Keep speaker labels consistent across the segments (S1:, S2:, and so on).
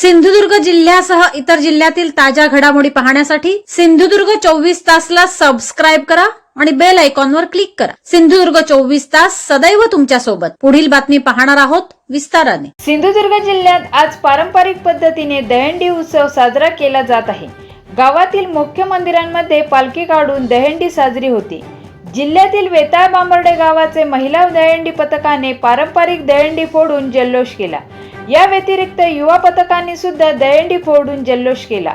S1: सिंधुदुर्ग जिल्ह्यासह इतर जिल्ह्यातील ताज्या घडामोडी पाहण्यासाठी सिंधुदुर्ग चोवीस तासला सबस्क्राईब करा आणि बेल आयकॉनवर क्लिक करा. सिंधुदुर्ग चोवीस तास सदैव तुमच्यासोबत. पुढील बातमी पाहणार आहोत विस्ताराने.
S2: सिंधुदुर्ग जिल्ह्यात आज पारंपरिक पद्धतीने दहंडी उत्सव साजरा केला जात आहे. गावातील मुख्य मंदिरांमध्ये पालखी काढून दहंडी साजरी होती. जिल्ह्यातील वेताळ बांबर्डे गावाचे महिला दहंडी पथकाने पारंपरिक दहंडी फोडून जल्लोष केला. या व्यतिरिक्त युवा पथकांनी सुद्धा दयंडी फोडून जल्लोष केला.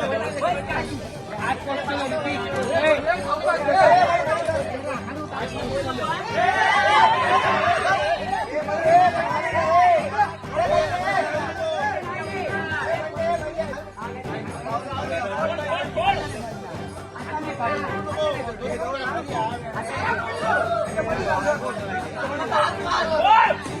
S2: What?